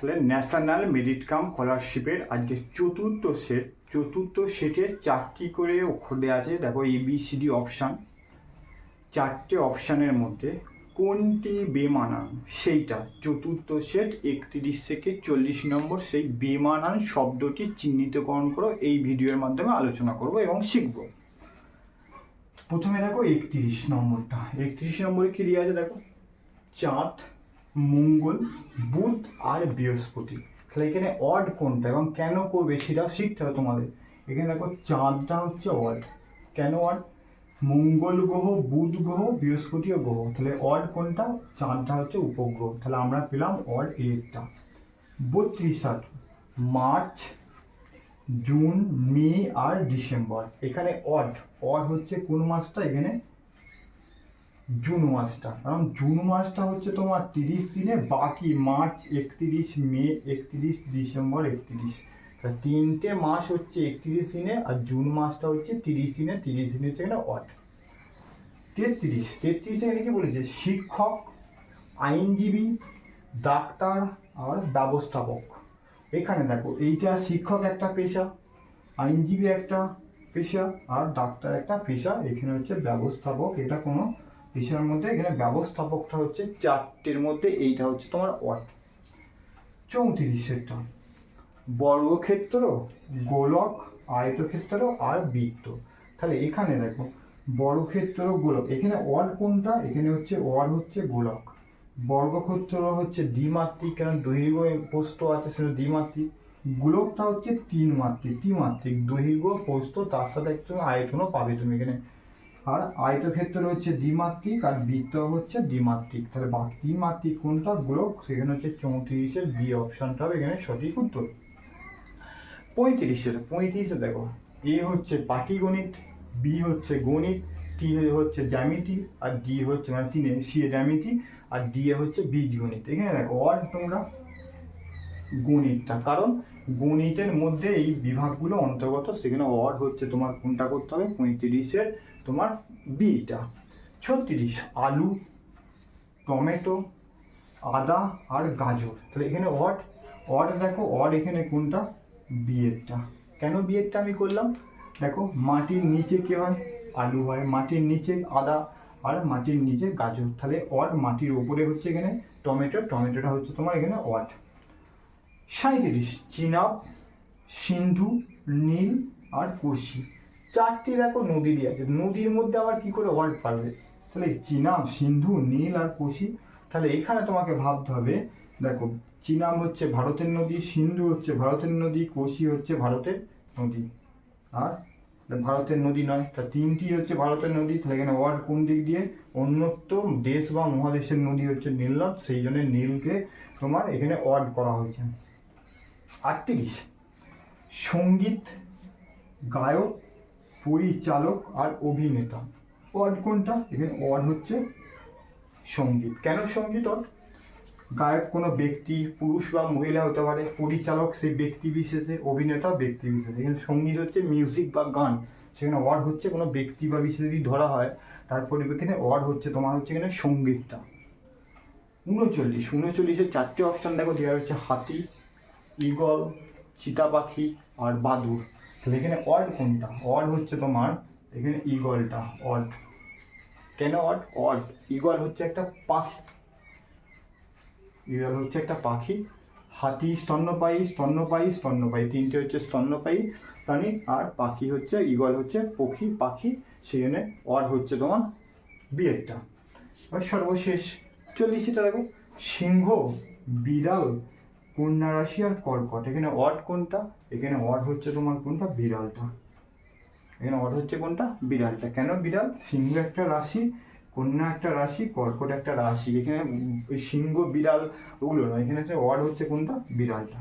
তাহলে national merit cum স্কলারশিপের আজকে চতুর্থ সেট চতুর্থ সেটে চারটি করে অক্ষর দেওয়া আছে। দেখো এবিসিডি অপশান চারটে অপশানের মধ্যে কোনটি বেমানান? সেইটা, চতুর্থ সেট একত্রিশ থেকে চল্লিশ নম্বর সেই বেমানান শব্দটি চিহ্নিতকরণ করো। এই ভিডিওর মাধ্যমে আলোচনা করব এবং শিখব। প্রথমে দেখো একত্রিশ নম্বরটা। একত্রিশ নম্বরে কি দেওয়া আছে? দেখো, চাঁদ মঙ্গল, বুধ আর বৃহস্পতি। তাহলে এখানে অড কোনটা এবং কেন করবে সেটাও শিখতে হবে তোমাদের। এখানে দেখো চাঁদটা হচ্ছে অড কেন অড মঙ্গল গ্রহ, বুধ গ্রহ বৃহস্পতি ও গ্রহ। তাহলে অড কোনটা? চাঁদটা হচ্ছে উপগ্রহ। তাহলে আমরা পেলাম অড একটা বত্রিশ আট মার্চ, জুন, মে আর ডিসেম্বর। এখানে অড অড হচ্ছে কোন মাসটা? এখানে জুন মাসটা। কারণ জুন মাসটা হচ্ছে তোমার তিরিশ দিনে, বাকি মার্চ একত্রিশ, মে একত্রিশ, ডিসেম্বর একত্রিশ। তা তিনটে মাস হচ্ছে একত্রিশ দিনে আর জুন মাসটা হচ্ছে তিরিশ দিনে তিরিশ দিনে হচ্ছে এখানে অট তেত্রিশ, তেত্রিশে এখানে কি বলেছে? শিক্ষক, আইনজীবী, ডাক্তার আর ব্যবস্থাপক। এখানে দেখো, এইটা শিক্ষক একটা পেশা, আইনজীবী একটা পেশা আর ডাক্তার একটা পেশা। এখানে হচ্ছে ব্যবস্থাপক, এটা কোনো পেশার মধ্যে, এখানে ব্যবস্থাপকটা হচ্ছে চারটের মধ্যে এইটা হচ্ছে তোমার ওয়াট। চৌত্রিশেরটা। বর্গক্ষেত্র, গোলক, আয়তক্ষেত্র আর বৃত্ত। তাহলে এখানে দেখো, বর্গক্ষেত্র, গোলক। এখানে ওয়ার্ড কোনটা? এখানে হচ্ছে ওয়ার্ড হচ্ছে গোলক। বর্গক্ষেত্র হচ্ছে দ্বিমাত্রিক কারণ দৈর্ঘ্য পোস্ত আছে সেটা দ্বিমাত্রিক। গোলকটা হচ্ছে তিন মাত্রিক ত্রিমাত্রিক দৈর্ঘ্য, প্রস্থ, তার সাথে একটু আয়তনও পাবে তুমি এখানে। আর আয়তক্ষেত্র হচ্ছে দ্বিমাত্রিক আর বৃত্ত হচ্ছে দ্বিমাত্রিক। তাহলে বাকি দ্বিমাত্রিক কোনটা? গোলক সেখানে হচ্ছে চৌত্রিশের বি অপশনটা হবে এখানে সঠিক উত্তর। পঁয়ত্রিশের, পঁয়ত্রিশে দেখো, এ হচ্ছে পাটিগণিত, বি হচ্ছে গণিত, টি হচ্ছে জ্যামিতি, আর ডি হচ্ছে মানে তিনে, সি এ জ্যামিতি, আর ডি এ হচ্ছে বীজগণিত। এখানে দেখো অল তোমরা গণিতটা। কারণ গণিতের মধ্যে এই বিভাগগুলো অন্তর্গত, সেখানে অড হচ্ছে তোমার কোনটা করতে হবে? পঁয়ত্রিশের তোমার বিটা ছত্রিশ, আলু, টমেটো, আদা আর গাজর। তাহলে এখানে অড অড দেখো অড এখানে কোনটা? বিয়েরটা কেন বিয়েরটা আমি করলাম? দেখো, মাটির নিচে কি হয়? আলু হয়। মাটির নিচে আদা আর মাটির নিচে গাজর। তাহলে অড মাটির ওপরে হচ্ছে এখানে টমেটো, টমেটোটা হচ্ছে তোমার এখানে অড সাঁত্রিশ চিনাব সিন্ধু, নীল আর কোশি চারটি দেখো নদীরই আছে। নদীর মধ্যে আবার কি করে ওয়ার্ড পারবে? তাহলে চিনাব সিন্ধু, নীল আর কোশি তাহলে এখানে তোমাকে ভাবতে হবে, দেখো চিনাব হচ্ছে ভারতের নদী, সিন্ধু হচ্ছে ভারতের নদী কোশি হচ্ছে ভারতের নদী। আর ভারতের নদী নয়, তা তিনটি হচ্ছে ভারতের নদী। তাহলে এখানে ওয়ার্ড কোন দিক দিয়ে? অন্যত্র দেশ বা মহাদেশের নদী হচ্ছে নীলনদ সেই জন্য নীলকে তোমার এখানে ওয়ার্ড করা হয়েছে। আটত্রিশ। সংগীত, গায়ক, পরিচালক আর অভিনেতা। ওয়ার্ড কোনটা? এখানে ওয়ার্ড হচ্ছে সংগীত। কেন সংগীত ওয়ার্ড গায়ক কোনো ব্যক্তি, পুরুষ বা মহিলা হতে পারে, পরিচালক সেই ব্যক্তি বিশেষে, অভিনেতা ব্যক্তি বিশেষে। এখানে সংগীত হচ্ছে মিউজিক বা গান। সেখানে ওয়ার্ড হচ্ছে কোনো ব্যক্তি বা বিশেষ যদি ধরা হয় তার পরিপ্রেক্ষিতে ওয়ার্ড হচ্ছে। তোমার হচ্ছে এখানে সঙ্গীতটা। উনচল্লিশ। উনচল্লিশের চারটে অপশান দেখো, দেওয়া হচ্ছে হাতি ঈগল চিতা পাখি আর বাদুর তাহলে এখানে অড কোনটা? অড হচ্ছে তোমার এখানে ঈগলটা অড কেন অড অড ঈগল হচ্ছে একটা পাখি। ঈগল হচ্ছে একটা পাখি। হাতি, স্তন্যপায়ী স্তন্যপায়ী স্তন্যপায়ী। তিনটে হচ্ছে স্তন্যপায়ী প্রাণী আর পাখি হচ্ছে, ঈগল হচ্ছে পক্ষী, পাখি। সেই সেখানে অড হচ্ছে তোমার বিয়েরটা। এবার সর্বশেষ, চল্লিশটা দেখো। সিংহ, বিড়াল কন্যা রাশি আর কর্কট এখানে অড কোনটা? এখানে অড হচ্ছে তোমার কোনটা? বিড়ালটা। এখানে অট হচ্ছে কোনটা? বিড়ালটা। কেন বিড়াল? সিংহ একটা রাশি, কন্যা একটা রাশি, কর্কট একটা রাশি। এখানে সিংহ, বিড়াল, ওগুলো নয়। এখানে হচ্ছে অড হচ্ছে কোনটা? বিড়ালটা।